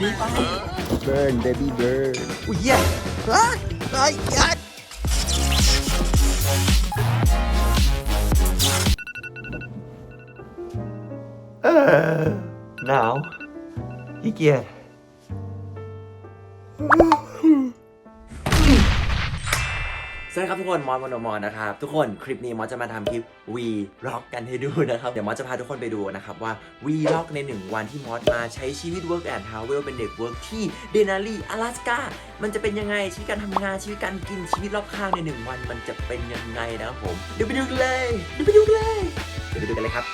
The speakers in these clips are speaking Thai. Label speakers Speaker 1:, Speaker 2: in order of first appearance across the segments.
Speaker 1: นี่ไป
Speaker 2: burn baby burn
Speaker 1: อุ้ยเหี้ยเฮ้ยเฮ้ยยัด
Speaker 2: เออหนาวขี้เกียจ
Speaker 1: วัสดีครับทุกคนมอนมอนมอนนะครับ ทุกคนคลิปนี้มอสจะมาทำคลิปวีล็อกกันให้ดูนะครับ เดี๋ยวมอสจะพาทุกคนไปดูนะครับว่าวีล็อกในหนึ่งวันที่มอสมาใช้ชีวิต Work and Travel เป็นเด็ก Work ที่เดนารี阿拉斯กามันจะเป็นยังไงชีวิตการทำงานชีวิตการกินชีวิตรอบข้างในหนึ่งวัน มันจะเป็นยังไงนะครับผมเดี๋ยวไปดูกันเลยเดี๋ยวไปดูกันเลยเดี๋ยวไปดูกันเลยครับ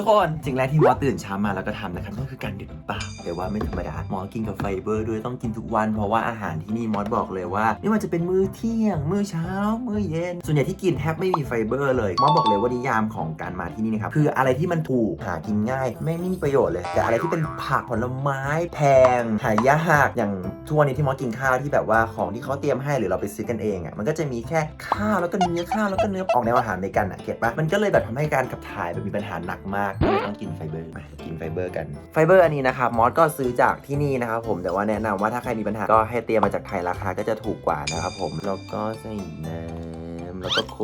Speaker 1: ทุกคนสิ่งแรกที่มอสตื่นเช้ามาแล้วก็ทำนะครับก็คือการดื่มน้ำเปล่าแต่ว่าไม่ธรรมดาหมอกินกับไฟเบอร์ด้วยต้องกินทุกวัน เพราะว่าอาหารที่นี่มอสบอกเลยว่า ไม่ว่าจะเป็นมื้อเที่ยง มื้อเช้า มื้อเย็น ส่วนใหญ่ที่กินแทบไม่มีไฟเบอร์เลยมอสบอกเลยว่านิยามของการมาที่นี่นะครับคืออะไรที่มันถูกหากินง่าย ไม่ไม่มีประโยชน์เลย แต่อะไรที่เป็นผักผลไม้แพงหายากอย่างทุกวันนี้ที่มอสกินข้าวที่แบบว่าของที่เขาเตรียมให้หรือเราไปซื้อกันเองอะมันก็จะมีแค่ข้าวแล้วก็เนื้อข้าวแล้วก็เนื้อออกแนวอาหารในกันอะเก็ตปะมันก็เลยแบบทำให้การขับถ่ายแบบมีปัญหาหนักมากก็เลยต้องกินไฟเบอร์กินไฟเบอร์กัน ไฟเบอร์อันนี้นะครับมอสก็ซื้อจากที่นี่นะครับผมแต่ว่าแนะนำว่าถ้าใครมีปัญหาก็ให้เตรียมมาจากไทยราคาก็จะถูกกว่านะครับผมแล้วก็ใส่น้ำ แล้วก็ค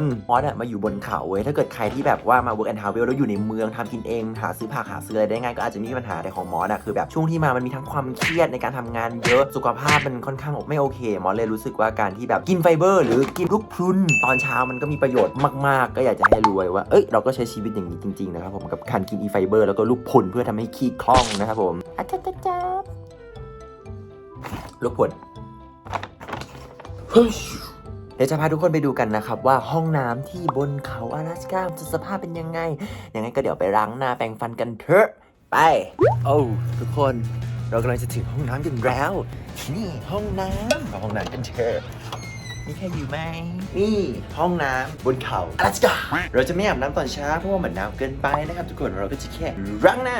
Speaker 1: นมอสอะมาอยู่บนเขาเว้ย ถ้าเกิดใครที่แบบว่ามา work and travel แล้วอยู่ในเมืองทำกินเอง หาซื้อผักหาซื้ออะไรได้ง่ายก็อาจจะมีปัญหาแต่ของมอสอะคือแบบช่วงที่มามันมีทั้งความเครียดในการทำงานเยอะสุขภาพมันค่อนข้างไม่โอเคมอสเลยรู้สึกว่าการที่แบบกินไฟเบอร์ หรือกินลูกพรุนตอนเช้ามันก็มีประโยชน์มากๆ ก็อยากจะให้รู้ไว้ว่าเอ้ยเราก็ใช้ชีวิตอย่างนี้จริงๆนะครับผมกับการกินอีไฟเบอร์แล้วก็ลูกพรุนเพื่อทำให้ขี้คล่องนะครับผมอาจารย์จับลูกพรุนเดี๋ยวจะพาทุกคนไปดูกันนะครับ ว่าห้องน้ำที่บนเขา阿拉斯กาจะสภาพเป็นยังไง ยังไงก็เดี๋ยวไปล้างหน้าแปรงฟันกันเถอะ ไป โอ้ทุกคนเรากำลังจะถึงห้องน้ำกันแล้ว ที่นี่ห้องน้ำมาห้องน้ำกันเถอะมีใครอยู่ไหมนี่ห้องน้ำบนเขา阿拉斯กาเราจะไม่อาบน้ำตอนเช้าเพราะว่ามันหนาวเกินไปนะครับ ทุกคนเราก็จะแค่ล้างหน้า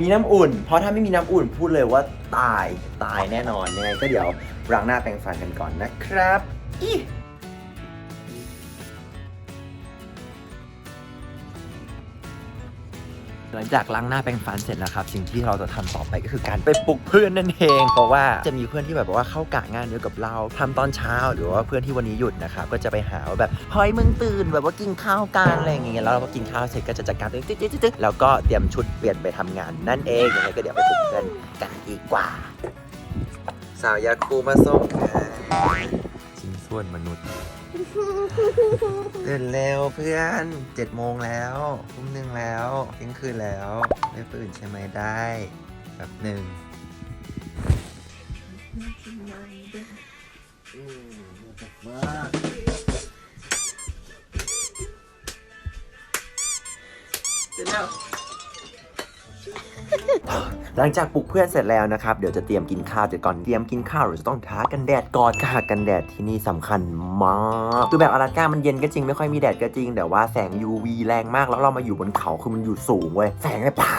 Speaker 1: มีน้ำอุ่น เพราะถ้าไม่มีน้ำอุ่นพูดเลยว่าตายตายแน่นอนยังไงก็เดี๋ยวล้างหน้าแปรงฟันกันก่อนนะครับอี หลังจากล้างหน้าแปรงฟันเสร็จนะครับ สิ่งที่เราจะทำต่อไปก็คือการไปปลุกเพื่อนนั่นเอง เพราะว่าจะมีเพื่อนที่แบบว่าเข้ากะงานเดียวกับเราทำตอนเช้า หรือว่าเพื่อนที่วันนี้หยุดนะครับก็จะไปหาว่าแบบเฮ้ยมึงตื่นแบบว่ากินข้าวกันอะไรอย่างเงี้ยแล้วเราก็กินข้าวเสร็จก็จะจัดการตึ๊ดตึ๊ดตึ๊ดตึ๊ดแล้วก็เตรียมชุดเปลี่ยนไปทำงานนั่นเองยังไงก็เดี๋ยวไปปลุกเพื่อนกันดีกว่า สาวยาคูมาส่งค่ะชิ้นส่วนมนุษย์ ตื่นเร็วเพื่อนเจ็ดโมงแล้วทุ่มหนึ่งแล้วเที่ยงคืนแล้ว ไม่ตื่นใช่ไหมได้แบบหนึ่งตื่นแล้ว หลังจากปลุกเพื่อนเสร็จแล้วนะครับ เดี๋ยวจะเตรียมกินข้าวแต่ก่อนเตรียมกินข้าวเราจะต้องทากันแดดก่อนค่ะกันแดดที่นี่สำคัญมากคือแบบอลาสก้ามันเย็นก็จริงไม่ค่อยมีแดดก็จริง แต่ว่าแสง UV แรงมากแล้วเรามาอยู่บนเขาคือมันอยู่สูงเว้ยแสงเลยพา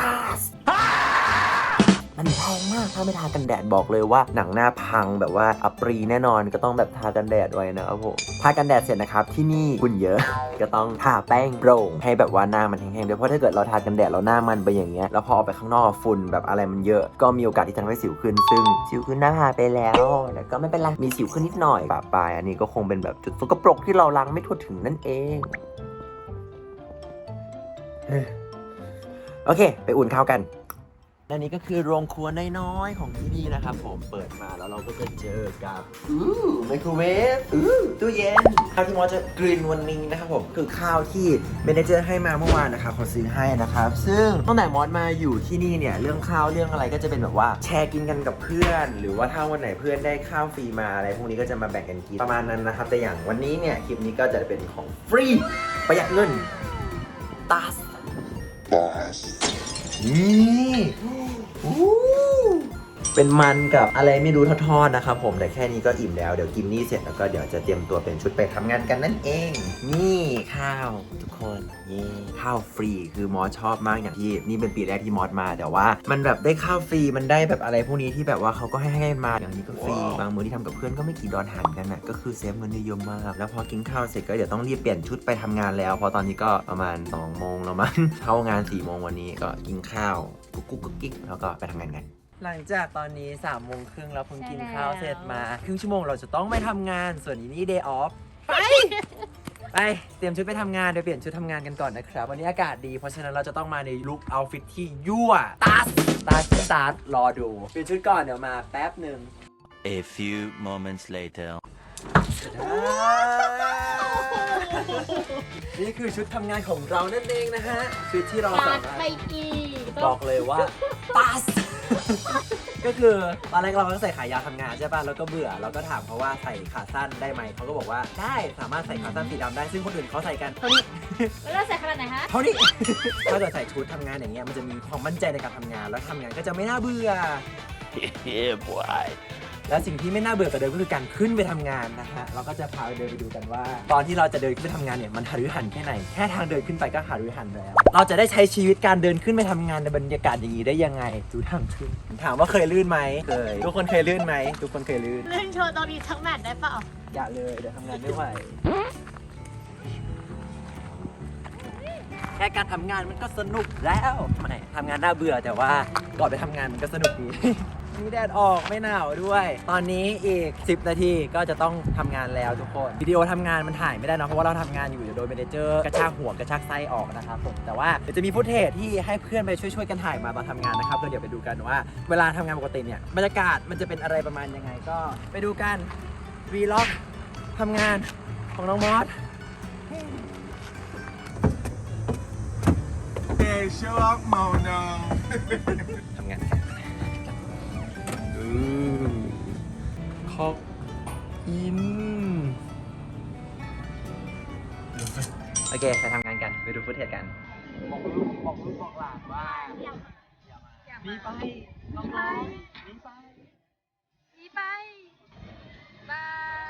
Speaker 1: มันแพงมากถ้าไม่ทากันแดดบอกเลยว่าหนังหน้าพังแบบว่าอัปรีแน่นอนก็ต้องแบบทากันแดดไว้นะครับผมทากันแดดเสร็จนะครับที่นี่ฝุ่นเยอะ ก็ต้องทาแป้งโปร่งให้แบบว่าหน้ามันแห้งๆด้วยเพราะถ้าเกิดเราทากันแดดแล้วหน้ามันไปอย่างเงี้ยแล้วพอออกไปข้างนอกฝุ่นแบบอะไรมันเยอะ ก็มีโอกาสที่จะทำให้สิวขึ้น ซึ่งสิวขึ้นหน้าทาไปแล้วแต่ก็ไม่เป็นไรมีสิวขึ้นนิดหน่อยปะปายอันนี้ก็คงเป็นแบบจุดสกปรกที่เราล้างไม่ทั่วถึงนั่นเองโอเค ไปอุ่นข้าวกัน และนี่ก็คือโรงครัวน้อยๆของที่นี่นะครับผมเปิดมาแล้วเราก็จะเจอกับอู้ไมโครเวฟอู้ตู้เย็นข้าวที่มอสจะกรีนวันนี้นะครับผมคือข้าวที่เมเนเจอร์ให้มาเมื่อวานนะครับเขาซื้อให้นะครับ ซึ่งตั้งแต่มอสมาอยู่ที่นี่เนี่ยเรื่องข้าวเรื่องอะไรก็จะเป็นแบบว่าแชร์กินกันกับเพื่อน หรือว่าถ้าวันไหนเพื่อนได้ข้าวฟรีมาอะไรพวกนี้ก็จะมาแบ่งกันกินประมาณนั้นนะครับแต่อย่างวันนี้เนี่ยคลิปนี้ก็จะเป็นของฟรีประหยัดเงินตัส นี่อู้ เป็นมันกับอะไรไม่รู้ทอดๆนะครับผมแต่แค่นี้ก็อิ่มแล้วเดี๋ยวกินนี่เสร็จแล้วก็เดี๋ยวจะเตรียมตัวเป็นชุดไปทำงานกันนั่นเอง นี่ข้าว ทุกคนนี่ข้าวฟรีคือมอสชอบมากอย่างที่นี่เป็นปีแรกที่มอสมาแต่ว่า มันแบบได้ข้าวฟรีมันได้แบบอะไรพวกนี้ที่แบบว่าเขาก็ให้ให้มาอย่างนี้ก็ฟรีบางมื้อที่ทำกับเพื่อนก็ไม่กี่ดอนหันกันนะก็คือเซฟเงินได้เยอะมากแล้วพอกินข้าวเสร็จก็เดี๋ยวต้องรีบเปลี่ยนชุดไปทำงานแล้วเพราะตอนนี้ก็ประมาณ2โมงแล้วมั้งเข้างาน4โมงวันนี้ก็กินข้าวกุ๊กกุ๊กกุ๊กกิ๊กแล้วก็ไปทำงานกัน หลังจากตอนนี้3ามโมงครึ่งแล้วเพิ่งกินข้าวเสร็จมา ครึ่งชั่วโมงเราจะต้องไม่ทำงานส่วนนี้นี่ day off ไป ไป เตรียมชุดไปทำงานเดี๋ยวเปลี่ยนชุดทำงานกันก่อนนะครับ วันนี้อากาศดี เพราะฉะนั้นเราจะต้องมาในลุคเอาฟิตที่ยั่วตัสตัสตัสรอดู เปลี่ยนชุดก่อนเดี๋ยวมาแป๊บหนึ่ง
Speaker 3: A few moments later.
Speaker 1: นี่คือชุดทำงานของเรานั่นเองนะฮะ ชุดที่เรา
Speaker 4: ปา
Speaker 1: สา
Speaker 4: ด
Speaker 1: มารถ
Speaker 4: ไปกี่
Speaker 1: บอกเลยว่าปัส ก็คือตอนแรกเราก็ใส่ขายาวทำงานใช่ป่ะแล้วก็เบื่อเราก็ถามเขาว่าใส่ขาสั้นได้ไหมเขาก็บอกว่าได้สามารถใส่ขาสั้นสีดำได้ซึ่งคนอื่นเขาใส่กันเท่านี้
Speaker 4: แล้วเราใส่ขนาดไหนฮะ
Speaker 1: เท่านี้ ถ้าเกิดใส่ชุดทำงานอย่างเงี้ยมันจะมีความมั่นใจในการทำงาน แล้วทำงานก็จะไม่น่าเบื่อ
Speaker 3: yeah, boy.
Speaker 1: แล้วสิ่งที่ไม่น่าเบื่อกว่าเดิมก็คือการขึ้นไปทำงานนะฮะเราก็จะพาไปเดินไปดูกันว่า ตอนที่เราจะเดินขึ้นไปทำงานเนี่ยมันหารือหันแค่ไหนแค่ทางเดินขึ้นไปก็หารือหันแล้ว เราจะได้ใช้ชีวิตการเดินขึ้นไปทำงานในบรรยากาศอย่างนี้ได้ยังไงดูทางขึ้นถามว่าเคยลื่นไหมเคยทุกคนเคยลื่นไหมทุกคนเคยลื่น
Speaker 4: เล่นโชว์ตอนนี้ทั้งแมตช์ได้เปล่า
Speaker 1: อย่าเลยเดี๋ยวทำงานไม่ไหวแค่การทำงานมันก็สนุกแล้วไม่ทำงานน่าเบื่อแต่ว่าก่อนไปทำงานมันก็สนุกดี มีแดดออกไม่หนาวด้วย ตอนนี้อีก 10 นาทีก็จะต้องทำงานแล้วทุกคนวิดีโอทำงานมันถ่ายไม่ได้เนะเพราะว่าเราทำงานอยู่เดี๋ยวโดนเมเนเจอร์กระชากหัวกระชากไส้ออกนะครับผมแต่ว่าเดี๋ยวจะมีฟุตเทจที่ให้เพื่อนไปช่วยๆกันถ่ายมาตอนทำงานนะครับแล้วเดี๋ยวไปดูกันว่า เวลาทำงานปกติเนี่ยบรรยากาศมันจะเป็นอะไรประมาณยังไงก็ไปดูกันวีล็อกทำงานของน้องมอส
Speaker 5: Hey, show up, Mona.
Speaker 1: ทำงานอือขอบอิน โอเค ไปทำงานกัน ไปดูฟุตเทจกัน บอกลูกบอกลูกบอกหลานว่ามีไปน้องๆมีไป
Speaker 4: นี่ไปบาย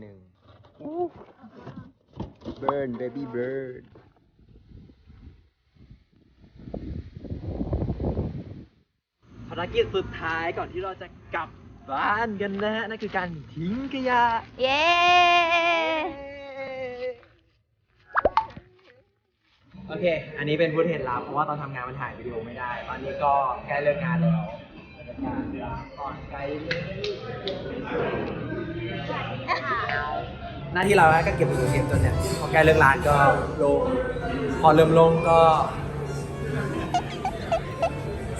Speaker 1: หน้าที่หนึ่งเบิร์นเบบี้เบิร์นภารกิจสุดท้ายก่อนที่เราจะกลับบ้านกันนะฮะ นั่นคือการทิ้งขยะ
Speaker 4: เย้
Speaker 1: โอเค อันนี้เป็นพูดเหตุลับเพราะว่าตอนทำงานมันถ่ายวิดีโอไม่ได้ ตอนนี้ก็ใกล้เลิกงานแล้วบรรยากาศร้านก่อนไกลเลย หน้าที่เราก็เก็บเก็บจนเนี่ยพอใกล้เลิกร้านก็ลงพอเริ่มลงก็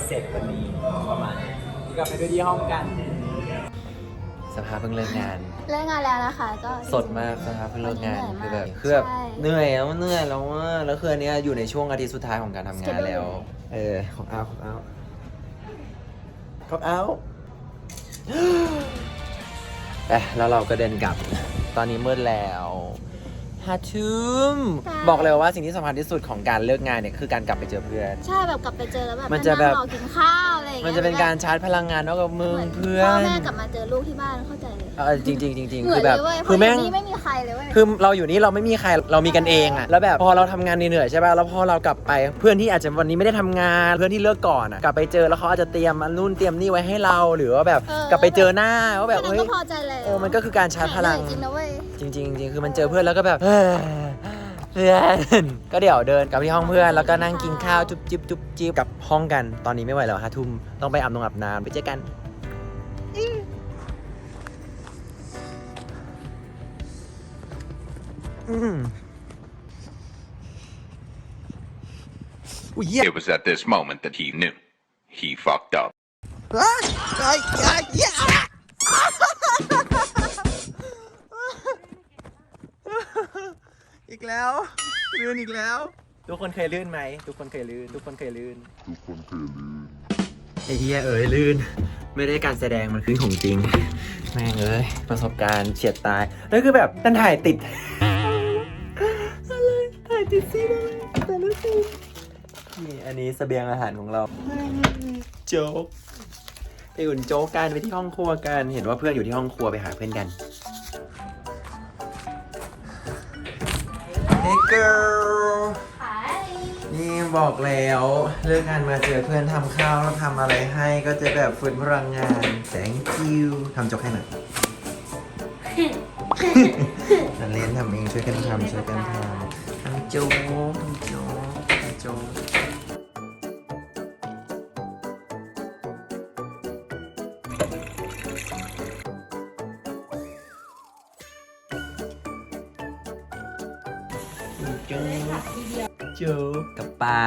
Speaker 1: เสร็จวันนี้ประมาณนี้กลับไปดูที่ห้องกันสภาพเพิ่งเลิกงาน
Speaker 4: เลิกงานแล้วนะคะก็
Speaker 1: สดมากนะครับเพิ่งเลิกงาน
Speaker 4: เหนื่
Speaker 1: คือ
Speaker 4: อย
Speaker 1: แบ
Speaker 4: มาก
Speaker 1: บคือแบบ
Speaker 4: ใช่
Speaker 1: เหนื่อยแล้วเหนื่อยแล้วว่าแล้วคืออันเนี้ยอยู่ในช่วงอาทิตย์สุดท้ายของการทำงานแล้ว เออของเอาของเอาของเอาเอ๊ะแล้วเราก็เดินกลับ ตอนนี้มืดแล้วห้าทุ่มบอกเลยว่าสิ่งที่สำคัญที่สุดของการเลิกงานเนี่ยคือการกลับไปเจอเพื่อน
Speaker 4: ใช่แบบกลับไปเจอแล้วแบบ
Speaker 1: มันจะแบบ
Speaker 4: งรอกินข้าวอะไรอย่าง
Speaker 1: มัน
Speaker 4: เงี้ย
Speaker 1: จะเป็นการชาร์จพลังงานนอกกับมึง
Speaker 4: หมืน
Speaker 1: เพื่อ
Speaker 4: พ่อนแม่กลับมาเจอลูกที่บ้านเข้าใจ เลย
Speaker 1: เออจริงจริงๆจริงๆ
Speaker 4: เหมื
Speaker 1: คืออนแบบ
Speaker 4: เลยเว้ย
Speaker 1: คือแม่ง
Speaker 4: เพราะยู่นี่ไม่มีใครเลยเว้ย
Speaker 1: คือเราอยู่นี่เราไม่มีใครเรามีกันเองอะแล้วแบบพอเราทำงานเหนื่อยๆใช่ป่ะแล้วพอเรากลับไปเพื่อนที่อาจจะวันนี้ไม่ได้ทำงานเพื่อนที่เลิกก่อนอะกลับไปเจอแล้วเขาอาจจะเตรียมอันนู่นเตรียมนี่ไว้ให้เราหรือว่าแบบ
Speaker 4: เออ ก
Speaker 1: ลับไปเจอหน้าว่าแบบ
Speaker 4: แค่นั้น
Speaker 1: เฮ้ย
Speaker 4: ก็พอใจแล้ว
Speaker 1: เออมันก็คือการชาร์จพลัง
Speaker 4: เหนื่อยจริงนะเว้ย
Speaker 1: จริงๆจริงๆคือมันเจอเพื่อนแล้วก็แบบเฮ้ยเพื่อนก็เดี๋ยวเดินกลับที่ห้องเพื่อนแล้วก็นั่งกินข้าวจุ๊บจิ๊บจุ๊บจิ๊บกลับห้องกันตอนนี้ไม่ไหวแล้วห้าทุ่มต้องไปอาบน้ำอาบน้ำไปเจอกัน อืมอุ้ยเหี้ย
Speaker 6: It was at this moment that he knew. he fucked up.
Speaker 1: อีกแล้วลื่นอีกแล้วทุกคนเคยลื่นไหมทุกคนเคยลื่นทุกคนเคยลื่น ทุกคนเคยลื่น ไอ้เฮียเอ๋ยลื่น ไม่ได้การแสดงมันคือของจริง แม่งเอ้ยประสบการณ์เฉียดตาย แล้วคือแบบนั่นถ่ายติดอะไรถ่าย ติดซีเลยแต่ละซีนนี่อันนี้เสบียงอาหารของเรา โจ๊กไปอุ่นโจ๊กกันไปที่ห้องครัวกัน เห็นว่าเพื่อนอยู่ที่ห้องครัวไปหาเพื่อนกัน Hey girl นี่บอกแล้วเลิกงานมาเจอเพื่อนทำข้าวแล้วทำอะไรให้ก็จะแบบฟื้นพลังงาน thank you ทำโจ๊กให้หน่อยนันเล่นทำเองช่วยกันทำช่วยกันทำ ทำโจ๊กทำโจ๊กทำโจ๊กโจ๊กโจ๊กกับปลา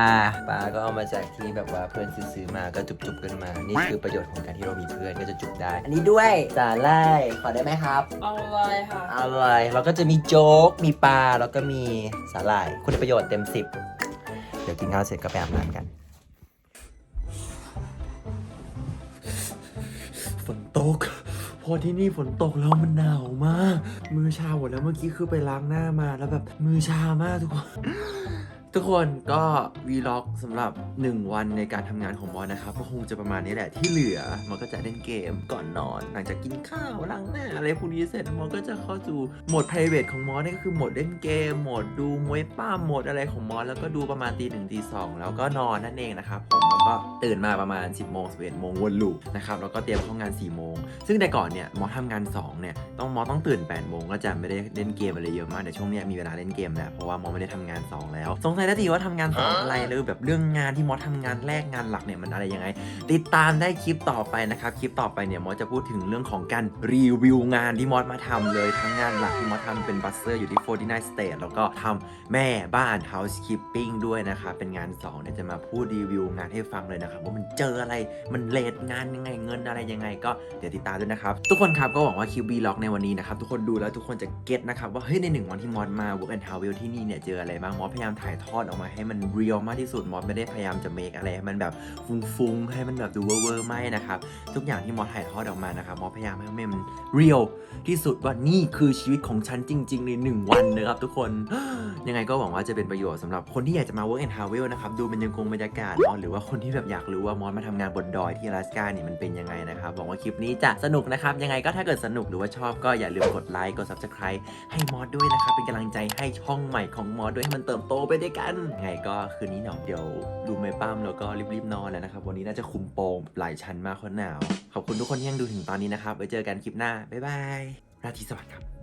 Speaker 1: ปลาก็เอามาจากที่แบบว่าเพื่อนซื้อๆมาก็จุบๆกันมา นี่คือประโยชน์ของการที่เรามีเพื่อนก็จะจุบได้ อันนี้ด้วยสาหร่ายขอได้ไหมครับ
Speaker 7: เอาเลยค่ะ
Speaker 1: อร่อยแล้วก็จะมีโจ๊กมีปลาแล้วก็มีสาหร่าย คุณประโยชน์เต็มสิบเดี๋ยวกินข้าวเสร็จก็ไปอาบน้ำกันฝนตกพอที่นี่ฝนตกแล้วมันหนาวมาก มือชาหมดแล้วเมื่อกี้คือไปล้างหน้ามาแล้วแบบมือชามากทุกคน ทุกคนก็วีล็อกสำหรับ 1 วันในการทำงานของมอสนะครับ ก็คงจะประมาณนี้แหละที่เหลือมอสก็จะเล่นเกมก่อนนอน หลังจากกินข้าวล้างหน้าอะไรพวกนี้เสร็จมอสก็จะเข้าสู่โหมด private ของมอสนี่ก็คือโหมดเล่นเกมโหมดดูมวยป้าโหมดอะไรของมอสแล้วก็ดูประมาณตีหนึ่งตีสองแล้วก็นอนนั่นเองนะครับผมแล้วก็ตื่นมาประมาณ 10โมง11โมงวนลูปนะครับแล้วก็เตรียมเข้างาน4โมงซึ่งแต่ก่อนเนี่ยมอสทำงาน2เนี่ยต้องมอสต้องตื่น8โมงก็จะไม่ได้เล่นเกมอะไรเยอะมากแต่ช่วงเนี้ยมีเวลาเล่นเกมแล้วเพราะว่ามอสไม่ได้ทำงาน 2 แล้วสงสัยแล้วทีว่าทำงานสองอะไรหรือแบบเรื่องงานที่มอสทำงานแรกงานหลักเนี่ยมันอะไรยังไง ติดตามได้คลิปต่อไปนะครับคลิปต่อไปเนี่ยมอสจะพูดถึงเรื่องของการรีวิวงานที่มอสมาทำเลยทั้งงานหลักที่มอสทำเป็นบัสเซอร์อยู่ที่49 State แล้วก็ทำแม่บ้าน housekeeping ด้วยนะครับเป็นงาน2เนี่ยจะมาพูดรีวิวงานให้ฟังเลยนะครับว่ามันเจออะไรมันเลทงานยังไงเงินอะไรยังไง ก็เดี๋ยวติดตามด้วยนะครับทุกคนครับก็หวังว่าคลิปวีล็อกในวันนี้นะครับทุกคนดูแล้วทุกคนจะเก็ตนะครับว่าเฮ้ยในหนึ่งวันที่มอสมา work and travel ที่นี่เนี่ยเจออะไรบ้างมอสพยายามถ่ายททอดออกมาให้มันเรียลมากที่สุดมอสไม่ได้พยายามจะเมคอะไรให้มันแบบฟุ้งๆให้มันแบบดูเวอร์ๆไม่นะครับทุกอย่างที่มอสถ่ายทอดออกมานะครับมอสพยายามให้มันเรียลที่สุดว่านี่คือชีวิตของฉันจริง ๆ ใน 1 วันนะครับทุกคนยังไงก็หวังว่าจะเป็นประโยชน์สำหรับคนที่อยากจะมา work and travel นะครับดูบรรยากาศบรรยากาศหรือว่าคนที่แบบอยากรู้ว่ามอสมาทำงานบนดอยที่อลาสก้านี่มันเป็นยังไงนะครับหวังว่าคลิปนี้จะสนุกนะครับยังไงก็ถ้าเกิดสนุกหรือว่าชอบก็อย่าลืมกดไลค์กด subscribe ให้มอสด้วยนะครับเป็นกำลังใจให้ช่องใหม่ของมอสด้วยให้มันเติบโตไปด้วยกันกัน ไงก็คืนนี้หนาะเดี๋ยวดูไม่ปั้มแล้วก็รีบๆนอนแล้วนะครับ วันนี้น่าจะคุมโปงหลายชั้นมากคนหนาว ขอบคุณทุกคนที่ยังดูถึงตอนนี้นะครับไว้เจอกันคลิปหน้าบ๊ายบายราตรีสวัสดิ์ครับ